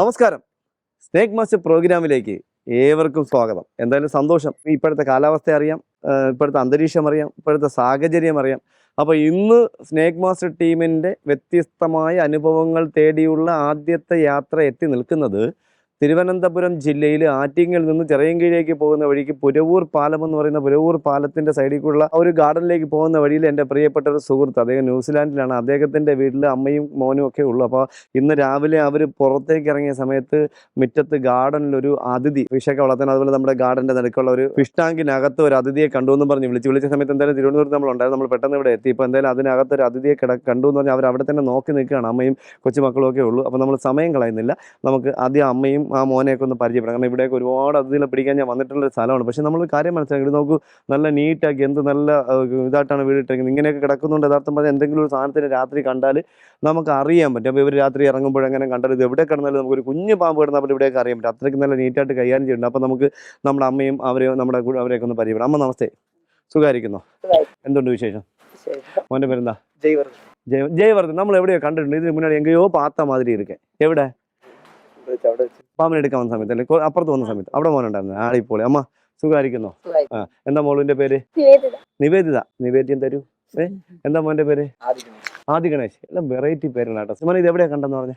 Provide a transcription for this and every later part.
നമസ്കാരം. Snake master പ്രോഗ്രാമിലേക്ക് ഏവർക്കും സ്വാഗതം. എന്തായാലും സന്തോഷം. ഇപ്പോഴത്തെ കാലാവസ്ഥ അറിയാം ഇപ്പോഴത്തെ അന്തരീക്ഷം അറിയാം ഇപ്പോഴത്തെ സാഹചര്യം അറിയാം. അപ്പോൾ ഇന്ന് സ്നേക് മാസ്റ്റർ ടീമിന്റെ വ്യത്യസ്തമായ അനുഭവങ്ങൾ തേടിയുള്ള ആദ്യത്തെ യാത്ര എത്തി നിൽക്കുന്നത് തിരുവനന്തപുരം ജില്ലയിൽ ആറ്റിങ്ങിൽ നിന്ന് ചെറിയൻകീഴിലേക്ക് പോകുന്ന വഴിക്ക് പുരവൂർ പാലം എന്ന് പറയുന്ന പുരവൂർ പാലത്തിന്റെ കൂടെ ഒരു ഗാർഡനിലേക്ക് പോകുന്ന വഴിയിൽ എന്റെ പ്രിയപ്പെട്ട ഒരു സുഹൃത്ത് അദ്ദേഹം ന്യൂസിലാൻഡിലാണ്. അദ്ദേഹത്തിന്റെ വീട്ടിൽ അമ്മയും മോനും ഒക്കെ ഉള്ളു. അപ്പോൾ ഇന്ന് രാവിലെ അവർ പുറത്തേക്ക് ഇറങ്ങിയ സമയത്ത് മുറ്റത്ത് ഗാർഡനിലൊരു അതിഥി ഫിഷൊക്കെ വളർത്താൻ അതുപോലെ നമ്മുടെ ഗാർഡന്റെ നടുക്കുള്ള ഒരു ഫിഷ് ടാങ്കിനകത്ത് ഒരു അതിഥിയെ കണ്ടു എന്ന് പറഞ്ഞ്. വിളിച്ച് വിളിച്ച സമയത്ത് എന്തായാലും തിരുവനന്തപുരത്ത് നമ്മൾ ഉണ്ടായിരുന്നു. നമ്മൾ പെട്ടെന്ന് ഇവിടെ എത്തി. ഇപ്പോൾ എന്തായാലും അതിനകത്ത് ഒരു അതിഥിയെ കിട കണ്ടു എന്ന് പറഞ്ഞാൽ അവർ അവിടെ തന്നെ നോക്കി നിൽക്കുകയാണ്. അമ്മയും കൊച്ചുമക്കളും ഒക്കെ ഉള്ളൂ. അപ്പോൾ നമ്മൾ സമയം കളയുന്നില്ല. നമുക്ക് ആദ്യം അമ്മയും ആ മോനെയൊക്കെ ഒന്ന് പരിചയപ്പെടാം. കാരണം ഇവിടെയൊക്കെ ഒരുപാട് അതിഥികളെ പിടിക്കാൻ ഞാൻ വന്നിട്ടുള്ള ഒരു സ്ഥലമാണ്. പക്ഷേ നമ്മൾ കാര്യം മനസ്സിലാക്കി ഇത് നോക്കൂ നല്ല നീറ്റാക്കി എന്ത് നല്ല ഇതായിട്ടാണ് വീടിട്ടിരിക്കുന്നത് ഇങ്ങനെയൊക്കെ കിടക്കുന്നുണ്ട്. യഥാർത്ഥം പറഞ്ഞാൽ എന്തെങ്കിലും ഒരു സാധനത്തിന് രാത്രി കണ്ടാൽ നമുക്ക് അറിയാൻ പറ്റും. അപ്പോൾ ഇവർ രാത്രി ഇറങ്ങുമ്പോഴെങ്ങനെ കണ്ടാൽ ഇത് എവിടെ കിടന്നാലും നമുക്ക് ഒരു കുഞ്ഞ് പാമ്പ് കിടന്നാൽ പോലും ഇവിടെയൊക്കെ അറിയാൻ പറ്റും. അത്രയ്ക്ക് നല്ല നീറ്റായിട്ട് കൈകാര്യം ചെയ്യുന്നുണ്ട്. അപ്പോൾ നമുക്ക് നമ്മുടെ അമ്മയും അവരെയും നമ്മുടെ അവരെയൊക്കെ ഒന്ന് പരിചയപ്പെടാം. അമ്മ നമസ്തേ. സുഖമായിരിക്കുന്നോ? എന്തുണ്ട് വിശേഷം? മോന്റെ പേരെന്താ? ജയവർദ്ധൻ. ജയ ജയവർദ്ധൻ. നമ്മൾ എവിടെയോ കണ്ടിട്ടുണ്ട്. ഇതിന് മുன்னாടി എങ്കയോ പാത്ത മാതിരി ഇരിക്കെ. എവിടെ? പാമ്പിനെ എടുക്കാൻ വന്ന സമയത്ത് അല്ലെ? അപ്പുറത്ത് വന്ന സമയത്ത്. അവിടെ മോനുണ്ടായിരുന്നു. പോളി അമ്മ സുഖമായിരിക്കുന്നോ? ആ. എന്താ മോളിന്റെ പേര്? നിവേദിത. നിവേദ്യൻ നിവേദ്യം തരൂ. ഏ? എന്താ മോന്റെ പേര്? ആദി ഗണേശ്. എല്ലാം വെറൈറ്റി പേരുകളാട്ടോ സിമോൻ ഇത് എവിടെയാ കണ്ടെന്ന് പറഞ്ഞ?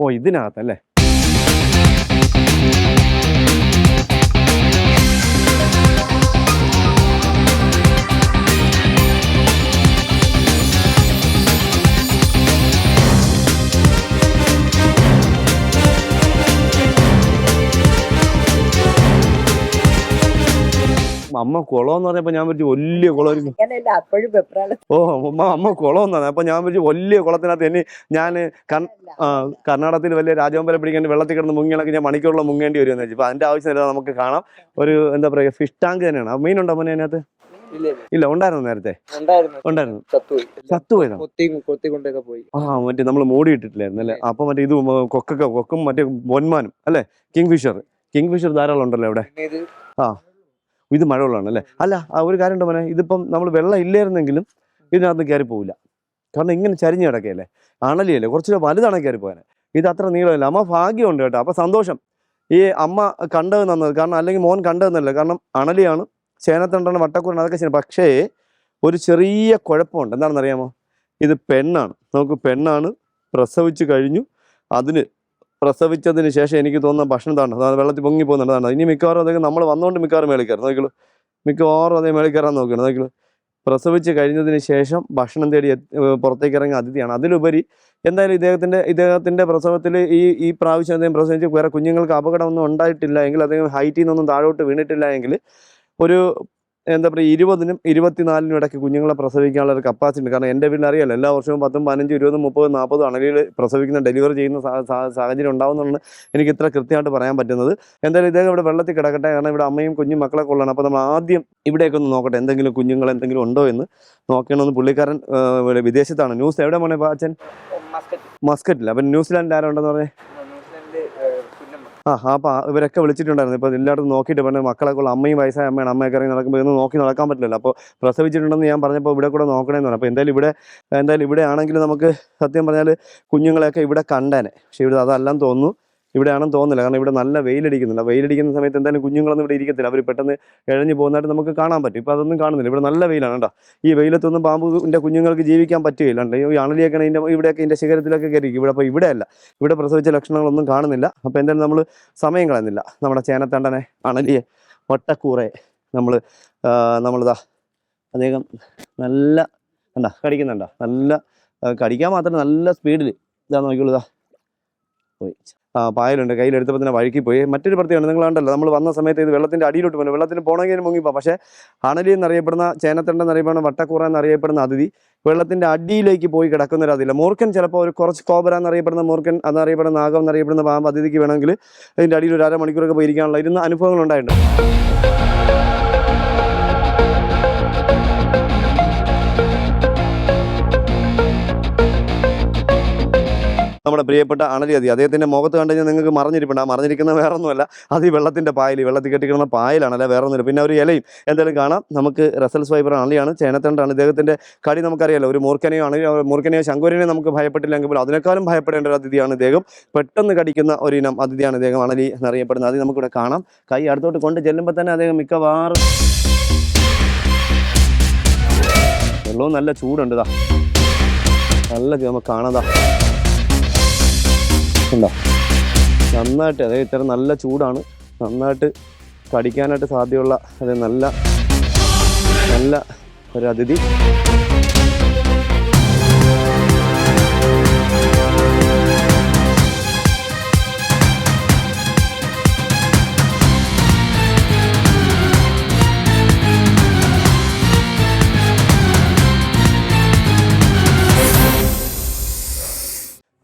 ഓ ഇതിനകത്തല്ലേ? അമ്മ കുളം എന്ന് പറഞ്ഞപ്പോ ഞാൻ വിളിച്ചു വലിയ കുളം അങ്ങനെയല്ല അപ്പോഴും വെപ്രാള. ഓ അമ്മ അമ്മ കുളം എന്നാണ് അപ്പൊ ഞാൻ വിളിച്ചു വലിയ കുളത്തിനകത്ത് ഇനി ഞാൻ ആ, കർണാടകത്തിൽ വലിയ രാജവമ്പലം പിടിക്കേണ്ടി വെള്ളത്തിൽ കിടന്ന് മുങ്ങിയാണെങ്കിൽ ഞാൻ മണിക്കൂറിൽ മുങ്ങേണ്ടി വരുമെന്ന് വെച്ചു അപ്പൊ അതിന്റെ ആവശ്യമില്ല നമുക്ക് കാണാം. ഒരു എന്താ പറയുക ഫിഷ് ടാങ്ക് തന്നെയാണ്. മീൻ ഉണ്ടോ മോനെ അതിനകത്ത്? ഇല്ല ഉണ്ടായിരുന്നു നേരത്തെ. ഉണ്ടായിരുന്നു. ഉണ്ടായിരുന്നു. ചത്തുപോയി ചത്തുപോയതാ കൊത്തി കൊത്തി കൊണ്ടൊക്കെ പോയി. ആ മറ്റേ നമ്മൾ മൂടി ഇട്ടിട്ടില്ലായിരുന്നു അല്ലേ അപ്പൊ മറ്റേ ഇത് കൊക്കൊക്കെ കൊക്കും മറ്റേ പൊന്മാനും അല്ലെ? കിങ് ഫിഷർ കിങ് ഫിഷർ ധാരാളം ഉണ്ടല്ലോ ഇവിടെ പിന്നെ ഇത് മഴ മഴവെള്ളമാണ് അല്ലേ അല്ല ഒരു കാര്യം ഉണ്ട് മോനെ? ഇതിപ്പം നമ്മൾ വെള്ളം ഇല്ലായിരുന്നെങ്കിലും ഇതിനകത്ത് കയറി പോവില്ല. കാരണം ഇങ്ങനെ ചരിഞ്ഞ് കിടക്കുകയല്ലേ അണലിയല്ലേ? കുറച്ചുകൂടെ വലുതാണ് കയറി പോകാൻ. ഇത് അത്ര നീളമില്ല. അമ്മ ഭാഗ്യമുണ്ട് കേട്ടോ. അപ്പൊ സന്തോഷം. ഈ അമ്മ കണ്ടത് നന്നത്. കാരണം അല്ലെങ്കിൽ മോൻ കണ്ടതെന്നല്ല കാരണം അണലിയാണ് ചേനത്തണ്ടാണ് വട്ടക്കൂറാണ് അതൊക്കെ ശരി പക്ഷേ ഒരു ചെറിയ കുഴപ്പമുണ്ട്. എന്താണെന്ന് അറിയാമോ ഇത് പെണ്ണാണ്. നമുക്ക് പെണ്ണാണ് പ്രസവിച്ച് കഴിഞ്ഞു. അതിന് പ്രസവിച്ചതിന് ശേഷം എനിക്ക് തോന്നുന്ന ഭക്ഷണം താണ്ട് അതായത് വെള്ളത്തിൽ പൊങ്ങി പോകുന്നുണ്ട് അതാണ് ഇനി മിക്കവാറും അതൊക്കെ നമ്മൾ വന്നുകൊണ്ട് മിക്കവാറും മേളിൽ കയറും. മിക്കവാറും അതേ മേളിൽ കയറാൻ നോക്കണം നോക്കിയുള്ളൂ പ്രസവിച്ച് കഴിഞ്ഞതിന് ശേഷം ഭക്ഷണം തേടി പുറത്തേക്ക് ഇറങ്ങിയ അതിഥിയാണ്. അതിലുപരി എന്തായാലും ഇദ്ദേഹത്തിന്റെ ഇദ്ദേഹത്തിന്റെ പ്രസവത്തിൽ ഈ ഈ പ്രാവശ്യം അദ്ദേഹം പ്രസവിച്ച് വേറെ കുഞ്ഞുങ്ങൾക്ക് അപകടമൊന്നും ഉണ്ടായിട്ടില്ല എങ്കിൽ അദ്ദേഹം ഹൈറ്റിൽ നിന്നൊന്നും താഴോട്ട് വീണിട്ടില്ല എങ്കിൽ ഒരു എന്താ പറയുക ഇരുപതിനും ഇരുപത്തിനാലിനും ഇടയ്ക്ക് കുഞ്ഞുങ്ങളെ പ്രസവിക്കാനുള്ള ഒരു കപ്പാസിറ്റി ഉണ്ട്. കാരണം എന്റെ വീട്ടിൽ അറിയാലോ എല്ലാ വർഷവും പത്തും പതിനഞ്ചും ഇരുപതും മുപ്പതും നാൽപ്പതും അണലിയിൽ പ്രസവിക്കുന്ന ഡെലിവറി ചെയ്യുന്ന സാഹചര്യം ഉണ്ടാവും സാഹചര്യം ഉണ്ടാവുന്നതാണ് എനിക്ക് ഇത്ര കൃത്യമായിട്ട് പറയാൻ പറ്റുന്നത്. എന്തായാലും ഇദ്ദേഹം ഇവിടെ വെള്ളത്തിൽ കിടക്കട്ടെ. കാരണം ഇവിടെ അമ്മയും കുഞ്ഞും മക്കളെ കൊള്ളണം. അപ്പോൾ നമ്മൾ ആദ്യം ഇവിടെയൊക്കെ ഒന്ന് നോക്കട്ടെ. എന്തെങ്കിലും കുഞ്ഞുങ്ങൾ എന്തെങ്കിലും ഉണ്ടോ എന്ന് നോക്കണമെന്ന് പുള്ളിക്കാരൻ വിദേശത്താണ്. ന്യൂസ് എവിടെ പോണേ അച്ഛൻ? മസ്കറ്റിൽ. അപ്പം ന്യൂസിലാൻഡിൽ ആരുണ്ടെന്ന് പറഞ്ഞേ? ആ അപ്പോൾ ഇവരൊക്കെ വിളിച്ചിട്ടുണ്ടായിരുന്നു. ഇപ്പോൾ എല്ലായിടത്തും നോക്കിയിട്ട് പറഞ്ഞു മക്കളൊക്കെ അമ്മയും വയസ്സായ അമ്മയാണ്. അമ്മയൊക്കെ ഇറങ്ങി നടക്കുമ്പോൾ ഇതൊന്നും നോക്കി നടക്കാൻ പറ്റില്ലല്ലോ. അപ്പോൾ പ്രസവിച്ചിട്ടുണ്ടെന്ന് ഞാൻ പറഞ്ഞപ്പോൾ ഇവിടെ കൂടെ നോക്കണമെന്ന് പറഞ്ഞു. അപ്പോൾ എന്തായാലും ഇവിടെ എന്തായാലും ഇവിടെ ആണെങ്കിലും നമുക്ക് സത്യം പറഞ്ഞാൽ കുഞ്ഞുങ്ങളെയൊക്കെ ഇവിടെ കണ്ടേനെ. പക്ഷേ ഇവിടെ അതല്ലെന്ന് തോന്നുന്നു. ഇവിടെ ആണെന്ന് തോന്നുന്നില്ല. കാരണം ഇവിടെ നല്ല വെയിലടിക്കുന്നില്ല വെയിലടിക്കുന്ന സമയത്ത് എന്തായാലും കുഞ്ഞുങ്ങളൊന്നും ഇവിടെ ഇരിക്കത്തില്ല. അവർ പെട്ടെന്ന് ഇഴഞ്ഞു പോകുന്നതായിട്ട് നമുക്ക് കാണാൻ പറ്റും. ഇപ്പോൾ അതൊന്നും കാണുന്നില്ല. ഇവിടെ നല്ല വെയിലാണ് കേട്ടോ ഈ വെയിലത്തൊന്നും പാമ്പിന്റെ കുഞ്ഞുങ്ങൾക്ക് ജീവിക്കാൻ പറ്റുകയില്ല. ഈ അണലിയൊക്കെ ഇതിന്റെ ഇവിടെയൊക്കെ ഇതിന്റെ ശിഖരത്തിലൊക്കെ കയറിയിരിക്കും ഇവിടെ അപ്പോൾ ഇവിടെയല്ല ഇവിടെ പ്രസവിച്ച ലക്ഷണങ്ങളൊന്നും കാണുന്നില്ല. അപ്പോൾ എന്തായാലും നമ്മൾ സമയം കളയുന്നില്ല. നമ്മുടെ ചേനത്തണ്ടനെ അണലിയെ വട്ടക്കൂറെ നമ്മൾ നമ്മളിതാ അദ്ദേഹം നല്ല കണ്ട? കടിക്കുന്നുണ്ടോ? നല്ല കടിക്കാൻ മാത്രം നല്ല സ്പീഡിൽ ഇതാ നോക്കിയുള്ളതാ പോയി. ആ പായലുണ്ട്. കയ്യിലെടുത്തപ്പോൾ തന്നെ വഴുക്കി പോയി. മറ്റൊരു പ്രത്യേകമാണ് നിങ്ങൾ കണ്ടല്ലോ നമ്മൾ വന്ന സമയത്ത് ഇത് വെള്ളത്തിന്റെ അടിയിലോട്ട് പോകുന്നു വെള്ളത്തിന് പോകണമെങ്കിൽ മുങ്ങിപ്പോ. പക്ഷേ അണലി എന്നറിയപ്പെടുന്ന ചേനത്തണ്ട എന്നറിയപ്പെടുന്ന വട്ടക്കൂറ എന്നറിയപ്പെടുന്ന അതിഥി വെള്ളത്തിന്റെ അടിയിലേക്ക് പോയി കിടക്കുന്ന ഒരു അതില്ല മൂർഖൻ ചിലപ്പോൾ ഒരു കുറച്ച് കോബര എന്നറിയപ്പെടുന്ന മൂർഖൻ എന്നറിയപ്പെടുന്ന നാഗം എന്നറിയപ്പെടുന്ന പാമ്പ് അതിഥിക്ക് വേണമെങ്കിൽ അതിന്റെ അടിയിൽ ഒരു അരമണിക്കൂറൊക്കെ പോയി ഇരിക്കാനുള്ള ഇരുന്ന അനുഭവങ്ങൾ ഉണ്ടായിട്ടുണ്ട് നമ്മുടെ പ്രിയപ്പെട്ട അണലി അതി. അദ്ദേഹത്തിന്റെ മുഖത്ത് കണ്ടു കഴിഞ്ഞാൽ നിങ്ങൾക്ക് മറിഞ്ഞിരിപ്പുണ്ട്. ആ മറിഞ്ഞിരിക്കുന്ന വേറെ ഒന്നുമല്ല അത് ഈ വെള്ളത്തിന്റെ പായൽ വെള്ളത്തിൽ കെട്ടിക്കിടുന്ന പായലാണ് അല്ല? വേറെ ഒന്നുമില്ല പിന്നെ ഒരു ഇലയും എന്തായാലും കാണാം. നമുക്ക് റസൽസ് ഫൈബർ അണലിയാണ് ചേനത്തണ്ടാണ് ഇദ്ദേഹത്തിന്റെ കടി നമുക്കറിയാലോ. ഒരു മൂർഖനെയോ അണലി മൂർഖനെയോ ശങ്കുരനെയോ നമുക്ക് ഭയപ്പെട്ടില്ലെങ്കിൽ പോലും അതിനേക്കാളും ഭയപ്പെടേണ്ട ഒരു അതിഥിയാണ് ഇദ്ദേഹം. പെട്ടെന്ന് കടിക്കുന്ന ഒരു ഇനം അതിഥിയാണ് ഇദ്ദേഹം അണലി എന്നറിയപ്പെടുന്നത്. അത് നമുക്കിവിടെ കാണാം. കൈ അടുത്തോട്ട് കൊണ്ട് ചെല്ലുമ്പോൾ തന്നെ അദ്ദേഹം മിക്കവാറും വെള്ളവും നല്ല ചൂടുണ്ട് നല്ല നമുക്ക് കാണാതാ ഉണ്ടോ? നന്നായിട്ട് അതായത് ഇത്ര നല്ല ചൂടാണ്. നന്നായിട്ട് കടിക്കാനായിട്ട് സാധ്യതയുള്ള അത് നല്ല നല്ല ഒരു അതിഥി.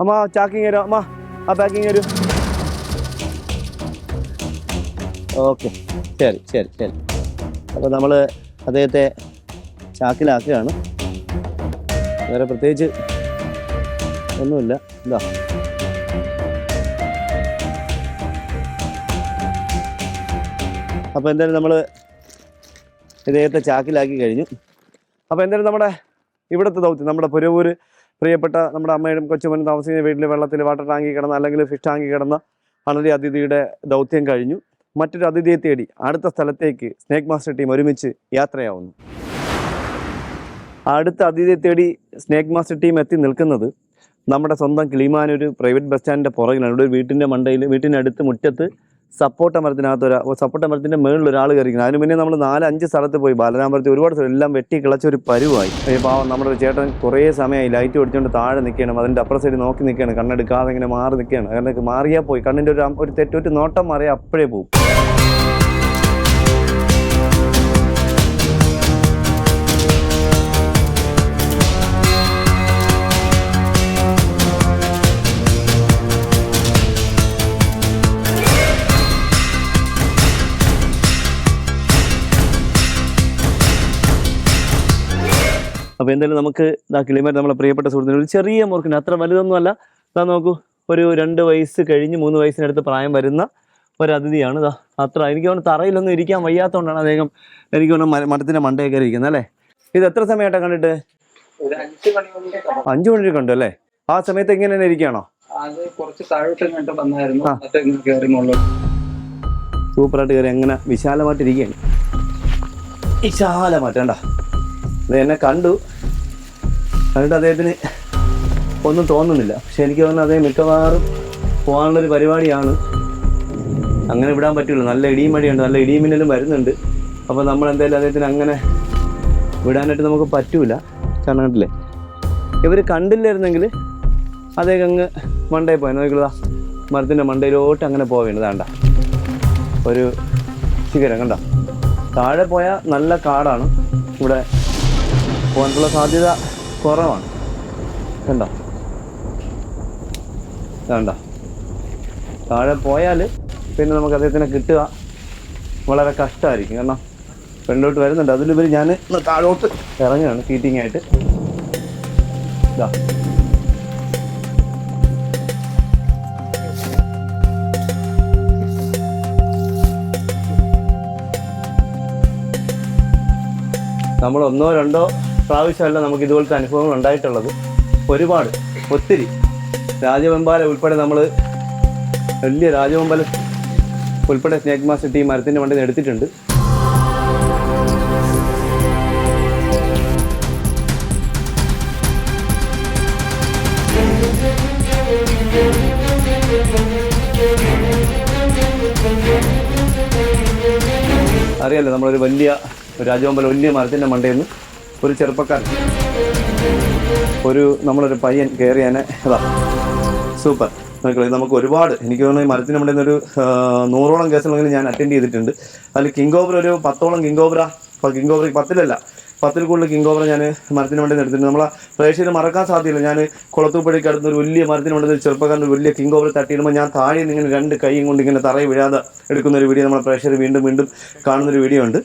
അമ്മ ചാക്കിങ് തരാം അമ്മ. ആ പാക്കിങ് തരൂ ഓക്കെ ശരി ശരി ശരി. അപ്പോൾ നമ്മൾ അദ്ദേഹത്തെ ചാക്കിലാക്കുകയാണ്. വേറെ പ്രത്യേകിച്ച് ഒന്നുമില്ല. എന്താ അപ്പോൾ എന്തായാലും നമ്മൾ ഇദ്ദേഹത്തെ ചാക്കിലാക്കി കഴിഞ്ഞു. അപ്പോൾ എന്തായാലും നമ്മുടെ ഇവിടുത്തെ ദൗത്യം നമ്മുടെ പുരവൂർ പ്രിയപ്പെട്ട നമ്മുടെ അമ്മയും കൊച്ചുമനും താമസിക്കുന്ന വീട്ടിൽ വെള്ളത്തിൽ വാട്ടർ ടാങ്കി കിടന്ന അല്ലെങ്കിൽ ഫിഷ് ടാങ്കി കിടന്ന അണലി അതിഥിയുടെ ദൗത്യം കഴിഞ്ഞു. മറ്റൊരു അതിഥിയെ തേടി അടുത്ത സ്ഥലത്തേക്ക് സ്നേക്ക് മാസ്റ്റർ ടീം ഒരുമിച്ച് യാത്രയാവുന്നു. അടുത്ത അതിഥിയെ തേടി സ്നേക്ക് മാസ്റ്റർ ടീം എത്തി നിൽക്കുന്നത് നമ്മുടെ സ്വന്തം കിളിമാനൊരു പ്രൈവറ്റ് ബസ് സ്റ്റാൻഡിന്റെ പുറകിലാണ്. ഇവിടെ ഒരു വീട്ടിന്റെ മണ്ടയിൽ വീട്ടിനടുത്ത് മുറ്റത്ത് സപ്പോട്ട മരത്തിനകത്ത് ഒരു സപ്പോർട്ട് മരത്തിന്റെ മുകളിൽ ഒരാൾ കയറിക്കുന്നത് അതിന് മുന്നേ നമ്മൾ നാല് അഞ്ച് സ്ഥലത്ത് പോയി. ബാലരാമപുരത്ത് ഒരുപാട് സ്ഥലം. എല്ലാം വെട്ടി കിളച്ച ഒരു പരുവായി. പാവം. നമ്മുടെ ഒരു ചേട്ടൻ കുറേ സമയമായി ലൈറ്റ് ഓടിച്ചുകൊണ്ട് താഴെ നിൽക്കണം അതിന്റെ അപ്പുറ സൈഡ് നോക്കി നിൽക്കുകയാണ് കണ്ണെടുക്കാതെ ഇങ്ങനെ മാറി നിൽക്കുകയാണ് അതിനൊക്കെ മാറിയാൽ പോയി. കണ്ണിന്റെ ഒരു ഒരു തെറ്റൊരു നോട്ടം മാറിയാൽ അപ്പോഴേ പോകും അപ്പോൾ എന്തായാലും നമുക്ക് ഇതാ കിളിമാരി നമ്മളെ പ്രിയപ്പെട്ട സുഹൃത്തിന് ഒരു ചെറിയ മുറുക്കിന് അത്ര വലുതൊന്നും അല്ല. ഇതാ നോക്കൂ ഒരു രണ്ട് വയസ്സ് കഴിഞ്ഞ് മൂന്ന് വയസ്സിനടുത്ത് പ്രായം വരുന്ന ഒരതിഥിയാണ് ഇതാ അത്ര എനിക്ക് തോന്നുന്നു തറയിലൊന്നും ഇരിക്കാൻ വയ്യാത്തതുകൊണ്ടാണ് അദ്ദേഹം എനിക്ക് തോന്നുന്നു മര- മരത്തിന്റെ മണ്ടയിൽ കയറി ഇരിക്കുന്നത് അല്ലേ? ഇത് എത്ര സമയമായിട്ടാണ് കണ്ടിട്ട്? അഞ്ച് മണിക്ക് കണ്ടു. അല്ലേ? ആ സമയത്ത് എങ്ങനെ തന്നെ ഇരിക്കുകയാണോ? സൂപ്പറായിട്ട് കയറി എങ്ങനെ വിശാലമായിട്ട് ഇരിക്കുകയാണ് വിശാലമായിട്ട് കണ്ട. എന്നെ കണ്ടു. കണ്ടിട്ട് അദ്ദേഹത്തിന് ഒന്നും തോന്നുന്നില്ല. പക്ഷെ എനിക്ക് തോന്നുന്നു അദ്ദേഹം മിക്കവാറും പോകാനുള്ളൊരു പരിപാടിയാണ്. അങ്ങനെ വിടാൻ പറ്റില്ല നല്ല ഇടിയും മഴയുണ്ട് നല്ല ഇടിയും മിന്നലും വരുന്നുണ്ട്. അപ്പോൾ നമ്മൾ എന്തായാലും അദ്ദേഹത്തിന് അങ്ങനെ വിടാനായിട്ട് നമുക്ക് പറ്റൂല. കാരണം കണ്ടില്ലേ? ഇവർ കണ്ടില്ലായിരുന്നെങ്കിൽ അദ്ദേഹം അങ്ങ് മണ്ടയിൽ പോയി. നോക്കിയതാ മരത്തിന്റെ മണ്ടയിലോട്ട് അങ്ങനെ പോവേണ്ടതാണ്ട വേണ്ട ഒരു ശിഖരം കണ്ട? താഴെ പോയാൽ നല്ല കാടാണ്. ഇവിടെ പോകാനുള്ള സാധ്യത കുറവാണ്. കണ്ടോ? വേണ്ട താഴെ പോയാൽ പിന്നെ നമുക്ക് അദ്ദേഹത്തിനെ കിട്ടുക വളരെ കഷ്ടമായിരിക്കും. കാരണം ഫ്രണ്ടിലോട്ട് വരുന്നുണ്ട്. അതിലുപരി ഞാൻ താഴോട്ട് ഇറങ്ങുകയാണ് സീറ്റിംഗ് ആയിട്ട്. ഇതാ നമ്മൾ ഒന്നോ രണ്ടോ പ്രാവശ്യമല്ല നമുക്ക് ഇതുപോലത്തെ അനുഭവങ്ങൾ ഉണ്ടായിട്ടുള്ളത്. ഒരുപാട് ഒത്തിരി. രാജവെമ്പാല ഉൾപ്പെടെ നമ്മൾ വലിയ രാജവെമ്പാല ഉൾപ്പെടെ സ്നേക് മാസ്റ്റർ ടീം മരത്തിന്റെ വണ്ടിയിൽ എടുത്തിട്ടുണ്ട്. അറിയാലോ നമ്മളൊരു വലിയ രാജവമ്പല വലിയ മരത്തിന്റെ മണ്ടയിൽ നിന്ന് ഒരു ചെറുപ്പക്കാരൻ. ഒരു നമ്മളൊരു പയ്യൻ കയറിയാനെ അതാ സൂപ്പർ. നോക്കിക്കോളൂ, നമുക്ക് ഒരുപാട് എനിക്ക് തോന്നുന്നു മരത്തിന് നമ്മുടെ ഒരു നൂറോളം കേസുകളെങ്കിലും ഞാൻ അറ്റൻഡ് ചെയ്തിട്ടുണ്ട്. അതിൽ കിങ് ഓവർ ഒരു പത്തോളം കിങ് ഓബ്ര കിങ് ഓവർ പത്തിലല്ല പത്തിൽ കൂടുതൽ കിങ് ഓവർ ഞാൻ മരത്തിന് വേണ്ടി എടുത്തിട്ടുണ്ട് നമ്മളെ പ്രേക്ഷകർ മറക്കാൻ സാധ്യതയില്ല. ഞാൻ കുളത്തൂപ്പുഴയ്ക്ക് അടുത്ത് ഒരു വലിയ മരത്തിന് വേണ്ടി ചെറുപ്പക്കാരന്റെ ചെറുപ്പക്കാരൻ വലിയ കിങ് ഓവർ തട്ടിയിടുമ്പോൾ ഞാൻ താഴെ നിന്ന് ഇങ്ങനെ രണ്ട് കൈയും കൊണ്ട് ഇങ്ങനെ തറയെ വീഴാതെ എടുക്കുന്ന ഒരു വീഡിയോ നമ്മളെ പ്രേക്ഷകർ വീണ്ടും വീണ്ടും കാണുന്നൊരു വീഡിയോ ഉണ്ട്.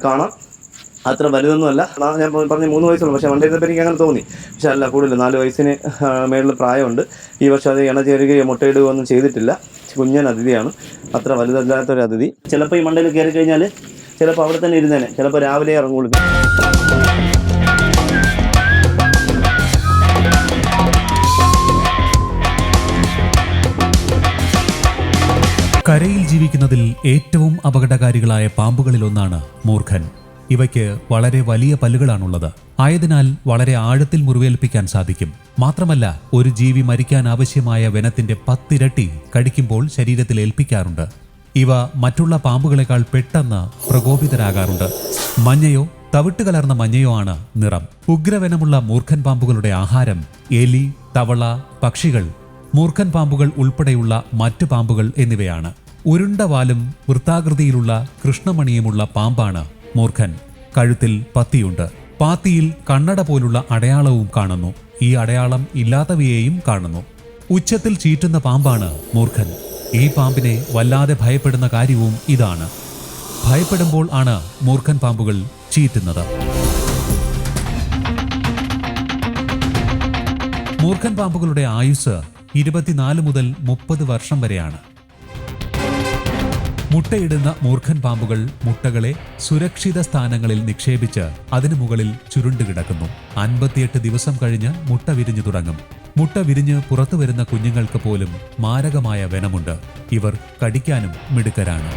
ഇത് കാണാം. അത്ര വലുതൊന്നുമല്ല. ഞാൻ പറഞ്ഞ മൂന്ന് വയസ്സുള്ളൂ. പക്ഷേ വണ്ടി ഇരുന്നപ്പോൾ എനിക്ക് അങ്ങനെ തോന്നി. പക്ഷെ അല്ല കൂടുതൽ നാല് വയസ്സിന് മേളിൽ പ്രായമുണ്ട്. ഈ വർഷം അത് ഇണ ചേരുകയോ മുട്ടയിടുകയോ ഒന്നും ചെയ്തിട്ടില്ല. കുഞ്ഞൻ അതിഥിയാണ്. അത്ര വലുതല്ലാത്തൊരു അതിഥി. ചിലപ്പോൾ ഈ മണ്ടയിൽ കയറി കഴിഞ്ഞാൽ ചിലപ്പോൾ അവിടെ തന്നെ ഇരുന്നേനെ. ചിലപ്പോൾ രാവിലെ ഇറങ്ങുള്ളൂ. കരയിൽ ജീവിക്കുന്നതിൽ ഏറ്റവും അപകടകാരികളായ പാമ്പുകളിലൊന്നാണ് മൂർഖൻ. ഇവയ്ക്ക് വളരെ വലിയ പല്ലുകളാണുള്ളത്. ആയതിനാൽ വളരെ ആഴത്തിൽ മുറിവേൽപ്പിക്കാൻ സാധിക്കും. മാത്രമല്ല ഒരു ജീവി മരിക്കാൻ ആവശ്യമായ വനത്തിന്റെ പത്തിരട്ടി കടിക്കുമ്പോൾ ശരീരത്തിൽ ഏൽപ്പിക്കാറുണ്ട്. ഇവ മറ്റുള്ള പാമ്പുകളെക്കാൾ പെട്ടെന്ന് പ്രകോപിതരാകാറുണ്ട്. മഞ്ഞയോ തവിട്ട് കലർന്ന മഞ്ഞയോ ആണ് നിറം. ഉഗ്രവനമുള്ള മൂർഖൻ പാമ്പുകളുടെ ആഹാരം എലി തവള പക്ഷികൾ മൂർഖൻ പാമ്പുകൾ ഉൾപ്പെടെയുള്ള മറ്റു പാമ്പുകൾ എന്നിവയാണ്. ഉരുണ്ട വാലും വൃത്താകൃതിയിലുള്ള കൃഷ്ണമണിയുമുള്ള പാമ്പാണ് മൂർഖൻ. കഴുത്തിൽ പത്തിയുണ്ട്. പാത്തിയിൽ കണ്ണട പോലുള്ള അടയാളവും കാണുന്നു. ഈ അടയാളം ഇല്ലാത്തവയെയും കാണുന്നു. ഉച്ചത്തിൽ ചീറ്റുന്ന പാമ്പാണ് മൂർഖൻ. ഈ പാമ്പിനെ വല്ലാതെ ഭയപ്പെടുന്ന കാര്യവും ഇതാണ്. ഭയപ്പെടുമ്പോൾ ആണ് മൂർഖൻ പാമ്പുകൾ ചീറ്റുന്നത്. മൂർഖൻ പാമ്പുകളുടെ ആയുസ് ഇരുപത്തിനാല് മുതൽ മുപ്പത് വർഷം വരെയാണ്. മുട്ടയിടുന്ന മൂർഖൻ പാമ്പുകൾ മുട്ടകളെ സുരക്ഷിത സ്ഥാനങ്ങളിൽ നിക്ഷേപിച്ച് അതിനു മുകളിൽ ചുരുണ്ടുകിടക്കുന്നു അൻപത്തിയെട്ട് ദിവസം കഴിഞ്ഞ് മുട്ട വിരിഞ്ഞു തുടങ്ങും. മുട്ട വിരിഞ്ഞ് പുറത്തു വരുന്ന കുഞ്ഞുങ്ങൾക്ക് പോലും മാരകമായ വനമുണ്ട്. ഇവർ കടിക്കാനും മിടുക്കരാണ്.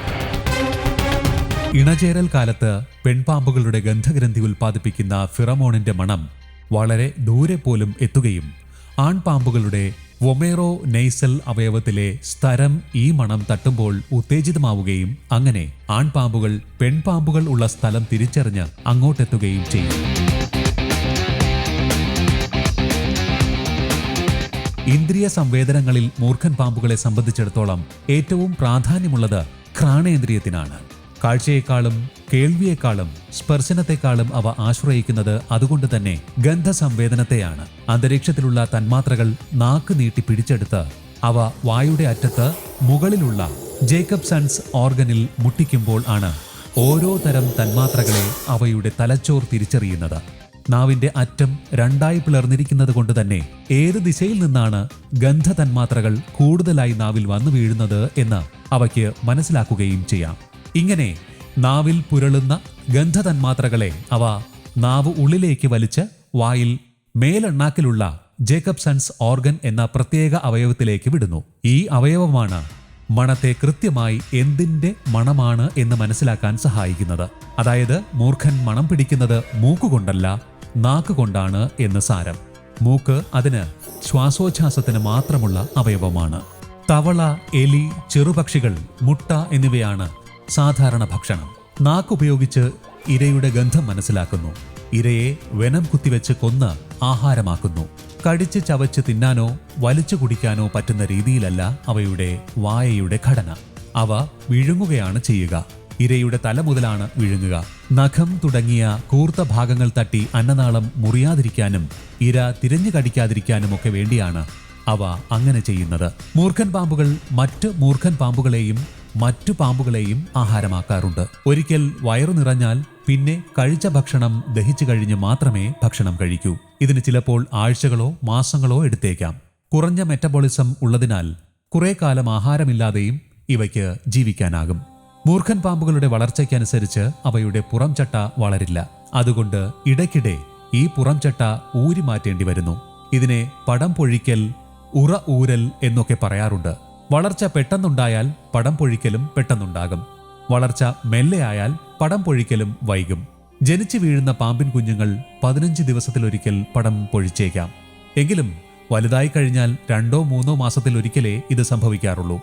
ഇണചേരൽ കാലത്ത് പെൺപാമ്പുകളുടെ ഗന്ധഗ്രന്ഥി ഉൽപ്പാദിപ്പിക്കുന്ന ഫിറമോണിന്റെ മണം വളരെ ദൂരെ പോലും എത്തുകയും ആൺപാമ്പുകളുടെ വൊമേറോ നെയ്സൽ അവയവത്തിലെ സ്ഥരം ഈ മണം തട്ടുമ്പോൾ ഉത്തേജിതമാവുകയും അങ്ങനെ ആൺപാമ്പുകൾ പെൺപാമ്പുകൾ ഉള്ള സ്ഥലം തിരിച്ചറിഞ്ഞ് അങ്ങോട്ടെത്തുകയും ചെയ്യും. ഇന്ദ്രിയ സംവേദനങ്ങളിൽ മൂർഖൻ പാമ്പുകളെ സംബന്ധിച്ചിടത്തോളം ഏറ്റവും പ്രാധാന്യമുള്ളത് ഘ്രാണേന്ദ്രിയത്തിനാണ് കാഴ്ചയെക്കാളും കേൾവിയെക്കാളും സ്പർശനത്തെക്കാളും അവ ആശ്രയിക്കുന്നത് അതുകൊണ്ട് തന്നെ ഗന്ധസംവേദനത്തെയാണ്. അന്തരീക്ഷത്തിലുള്ള തന്മാത്രകൾ നാക്ക് നീട്ടി പിടിച്ചെടുത്ത് അവ വായുടെ അറ്റത്ത് മുകളിലുള്ള ജേക്കബ് സൺസ് ഓർഗനിൽ മുട്ടിക്കുമ്പോൾ ആണ് ഓരോ തരം തന്മാത്രകളെ അവയുടെ തലച്ചോർ തിരിച്ചറിയുന്നത്. നാവിന്റെ അറ്റം രണ്ടായി പിളർന്നിരിക്കുന്നത് കൊണ്ട് തന്നെ ഏത് ദിശയിൽ നിന്നാണ് ഗന്ധ തന്മാത്രകൾ കൂടുതലായി നാവിൽ വന്നു വീഴുന്നത് എന്ന് അവയ്ക്ക് മനസ്സിലാക്കുകയും ചെയ്യാം. ഇങ്ങനെ നാവിൽ പുരളുന്ന ഗന്ധതന്മാത്രകളെ അവ നാവ് ഉള്ളിലേക്ക് വലിച്ച് വായിൽ മേലെണ്ണാക്കിലുള്ള ജേക്കബ്സൺസ് ഓർഗൻ എന്ന പ്രത്യേക അവയവത്തിലേക്ക് വിടുന്നു. ഈ അവയവമാണ് മണത്തെ കൃത്യമായി എന്തിന്റെ മണമാണ് എന്ന് മനസ്സിലാക്കാൻ സഹായിക്കുന്നത്. അതായത് മൂർഖൻ മണം പിടിക്കുന്നത് മൂക്കുകൊണ്ടല്ല നാക്കുകൊണ്ടാണ് എന്ന് സാരം. മൂക്ക് അതിന് ശ്വാസോച്ഛ്വാസത്തിന് മാത്രമുള്ള അവയവമാണ്. തവള എലി ചെറുപക്ഷികൾ മുട്ട എന്നിവയാണ് സാധാരണ ഭക്ഷണം. നാക്കുപയോഗിച്ച് ഇരയുടെ ഗന്ധം മനസ്സിലാക്കുന്നു. ഇരയെ വെനം കുത്തിവെച്ച് കൊന്ന് ആഹാരമാക്കുന്നു. കടിച്ച് ചവച്ച് തിന്നാനോ വലിച്ചു കുടിക്കാനോ പറ്റുന്ന രീതിയിലല്ല അവയുടെ വായയുടെ ഘടന. അവ വിഴുങ്ങുകയാണ് ചെയ്യുക. ഇരയുടെ തല മുതലാണ് വിഴുങ്ങുക. നഖം തുടങ്ങിയ കൂർത്ത ഭാഗങ്ങൾ തട്ടി അന്നനാളം മുറിയാതിരിക്കാനും ഇര തിരഞ്ഞു കടിക്കാതിരിക്കാനും ഒക്കെ വേണ്ടിയാണ് അവ അങ്ങനെ ചെയ്യുന്നത്. മൂർഖൻ പാമ്പുകൾ മറ്റ് മൂർഖൻ പാമ്പുകളെയും മറ്റു പാമ്പുകളെയും ആഹാരമാക്കാറുണ്ട്. ഒരിക്കൽ വയറു നിറഞ്ഞാൽ പിന്നെ കഴിച്ച ഭക്ഷണം ദഹിച്ചു കഴിഞ്ഞ് മാത്രമേ ഭക്ഷണം കഴിക്കൂ. ഇതിന് ചിലപ്പോൾ ആഴ്ചകളോ മാസങ്ങളോ എടുത്തേക്കാം. കുറഞ്ഞ മെറ്റബോളിസം ഉള്ളതിനാൽ കുറെ കാലം ആഹാരമില്ലാതെയും ഇവയ്ക്ക് ജീവിക്കാനാകും. മൂർഖൻ പാമ്പുകളുടെ വളർച്ചയ്ക്കനുസരിച്ച് അവയുടെ പുറംചട്ട വളരില്ല. അതുകൊണ്ട് ഇടയ്ക്കിടെ ഈ പുറംചട്ട ഊരി മാറ്റേണ്ടി വരുന്നു. ഇതിനെ പടം പൊഴിക്കൽ ഉറ ഊരൽ എന്നൊക്കെ പറയാറുണ്ട്. വളർച്ച പെട്ടെന്നുണ്ടായാൽ പടം പൊഴിക്കലും പെട്ടെന്നുണ്ടാകും. വളർച്ച മെല്ലെയായാൽ പടം പൊഴിക്കലും വൈകും. ജനിച്ചു വീഴുന്ന പാമ്പിൻ കുഞ്ഞുങ്ങൾ പതിനഞ്ച് ദിവസത്തിലൊരിക്കൽ പടം പൊഴിച്ചേക്കാം. എങ്കിലും വലുതായി കഴിഞ്ഞാൽ രണ്ടോ മൂന്നോ മാസത്തിലൊരിക്കലേ ഇത് സംഭവിക്കാറുള്ളൂ.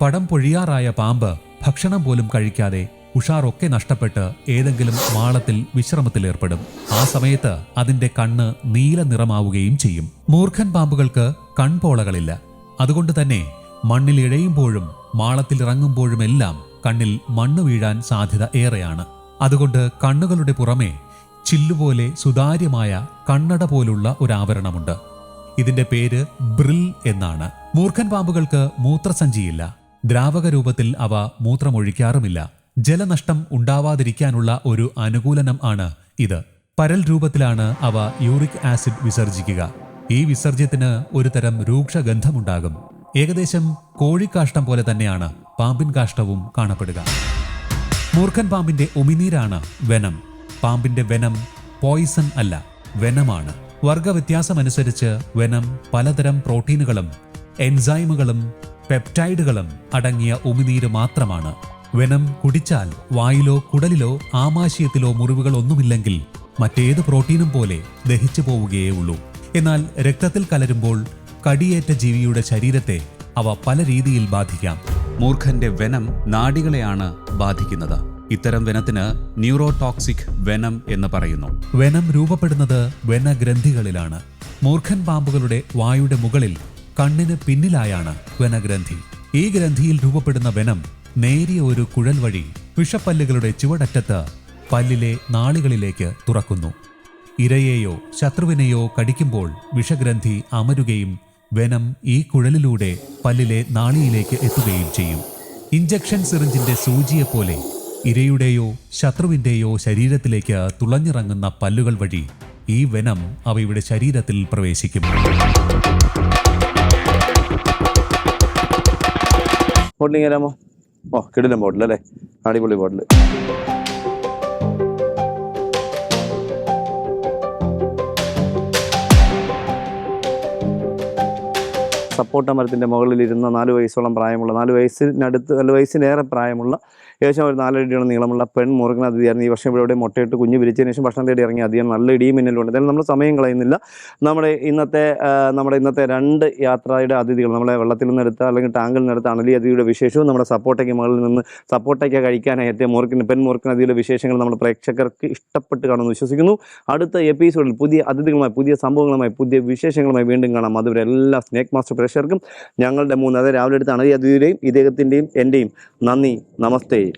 പടം പൊഴിയാറായ പാമ്പ് ഭക്ഷണം പോലും കഴിക്കാതെ ഉഷാറൊക്കെ നഷ്ടപ്പെട്ട് ഏതെങ്കിലും മാളത്തിൽ വിശ്രമത്തിലേർപ്പെടും. ആ സമയത്ത് അതിന്റെ കണ്ണ് നീല നിറമാവുകയും ചെയ്യും. മൂർഖൻ പാമ്പുകൾക്ക് കൺപോളകളില്ല. അതുകൊണ്ട് തന്നെ മണ്ണിൽ ഇഴയുമ്പോഴും മാളത്തിൽ ഇറങ്ങുമ്പോഴുമെല്ലാം കണ്ണിൽ മണ്ണ് വീഴാൻ സാധ്യത ഏറെയാണ്. അതുകൊണ്ട് കണ്ണുകളുടെ പുറമെ ചില്ലുപോലെ സുതാര്യമായ കണ്ണട പോലുള്ള ഒരു ആവരണമുണ്ട്. ഇതിന്റെ പേര് ബ്രിൽ എന്നാണ്. മൂർഖൻ പാമ്പുകൾക്ക് മൂത്രസഞ്ചിയില്ല. ദ്രാവക രൂപത്തിൽ അവ മൂത്രമൊഴിക്കാറുമില്ല. ജലനഷ്ടം ഉണ്ടാവാതിരിക്കാനുള്ള ഒരു അനുകൂലനം ആണ് ഇത്. പരൽ രൂപത്തിലാണ് അവ യൂറിക് ആസിഡ് വിസർജിക്കുക. ഈ വിസർജ്യത്തിന് ഒരുതരം രൂക്ഷഗന്ധമുണ്ടാകും. ഏകദേശം കോഴിക്കാഷ്ടം പോലെ തന്നെയാണ് പാമ്പിൻ കാഷ്ടവും കാണപ്പെടുക. മൂർഖൻ പാമ്പിന്റെ ഉമിനീരാണ് വെനം. പാമ്പിന്റെ വെനം പോയിസൺ അല്ല വെനമാണ്. വർഗവ്യത്യാസമനുസരിച്ച് വെനം പലതരം പ്രോട്ടീനുകളും എൻസൈമുകളും പെപ്റ്റൈഡുകളും അടങ്ങിയ ഉമിനീര് മാത്രമാണ്. വെനം കുടിച്ചാൽ വായിലോ കുടലിലോ ആമാശയത്തിലോ മുറിവുകൾ ഒന്നുമില്ലെങ്കിൽ മറ്റേത് പ്രോട്ടീനും പോലെ ദഹിച്ചു പോവുകയേ ഉള്ളൂ. എന്നാൽ രക്തത്തിൽ കലരുമ്പോൾ കടിയേറ്റ ജീവിയുടെ ശരീരത്തെ അവ പല രീതിയിൽ ബാധിക്കാം. മൂർഖന്റെ വെനം നാടികളെയാണ് ബാധിക്കുന്നത്. ഇത്തരം വെനത്തിന് ന്യൂറോടോക്സിക് വെനം എന്ന് പറയുന്നു. വെനം രൂപപ്പെടുന്നത് വെനഗ്രന്ഥികളിലാണ്. മൂർഖൻ പാമ്പുകളുടെ വായുടെ മുകളിൽ കണ്ണിന് പിന്നിലായാണ് വെനഗ്രന്ഥി. ഈ ഗ്രന്ഥിയിൽ രൂപപ്പെടുന്ന വെനം നേരിയ ഒരു കുഴൽ വഴി വിഷപ്പല്ലുകളുടെ ചുവടറ്റത്ത് പല്ലിലെ നാളികളിലേക്ക് തുറക്കുന്നു. ഇരയെയോ ശത്രുവിനെയോ കടിക്കുമ്പോൾ വിഷഗ്രന്ഥി അമരുകയും വെനം ഈ കുഴലിലൂടെ പല്ലിലെ നാളിയിലേക്ക് എത്തുകയും ചെയ്യും. ഇഞ്ചക്ഷൻ സിറിഞ്ചിന്റെ സൂചിയെപ്പോലെ ഇരയുടെയോ ശത്രുവിന്റെയോ ശരീരത്തിലേക്ക് തുളഞ്ഞിറങ്ങുന്ന പല്ലുകൾ വഴി ഈ വെനം അവയുടെ ശരീരത്തിൽ പ്രവേശിക്കും. ബോട്ടിലിങ്ങനെ ഓ കിടിലം ബോട്ടിൽ അല്ലേ? അടിപൊളി ബോട്ടിൽ സപ്പോട്ട മരത്തിന്റെ മുകളിൽ ഇരുന്ന നാല് വയസ്സോളം പ്രായമുള്ള നാല് വയസ്സിനടുത്ത് നാല് വയസ്സിനേറെ പ്രായമുള്ള ഏകദേശം ഒരു നാലടിയോളം നീളമുള്ള പെൺ മുറുകൻ അതിഥിയായിരുന്നു. ഈ വർഷം ഇവിടെ മുട്ടയിട്ട് കുഞ്ഞ് വിരിച്ചതിന് ശേഷം ഭക്ഷണം തേടി ഇറങ്ങി അധികം നല്ല ഇടിയും മിന്നലുണ്ട് എന്തായാലും നമ്മൾ സമയം കളയുന്നില്ല. നമ്മുടെ ഇന്നത്തെ നമ്മുടെ ഇന്നത്തെ രണ്ട് യാത്രയുടെ അതിഥികൾ നമ്മളെ വെള്ളത്തിൽ നിന്നെടുത്ത അല്ലെങ്കിൽ ടാങ്കിൽ നിന്നെടുത്ത അണലി അതിഥിയുടെ വിശേഷവും നമ്മുടെ സപ്പോർട്ടയ്ക്ക് മുകളിൽ നിന്ന് സപ്പോർട്ടയ്ക്ക് കഴിക്കാനായി എത്തിയ മുറുക്കിന് പെൺ മുറുക്കൻ അതിഥിയുടെ വിശേഷങ്ങൾ നമ്മുടെ പ്രേക്ഷകർക്ക് ഇഷ്ടപ്പെട്ട് കാണുമെന്ന് വിശ്വസിക്കുന്നു. അടുത്ത എപ്പിസോഡിൽ പുതിയ അതിഥികളുമായി പുതിയ സംഭവങ്ങളുമായി പുതിയ വിശേഷങ്ങളുമായി വീണ്ടും കാണാം. അതുവരെ എല്ലാ സ്നേക് മാസ്റ്റർ പ്രേക്ഷകർക്കും ഞങ്ങളുടെ മൂന്ന് അതായത് രാവിലെ എടുത്ത അണലി അതിഥിയുടെയും ഇദ്ദേഹത്തിന്റെയും എന്റെയും നന്ദി. നമസ്തേ.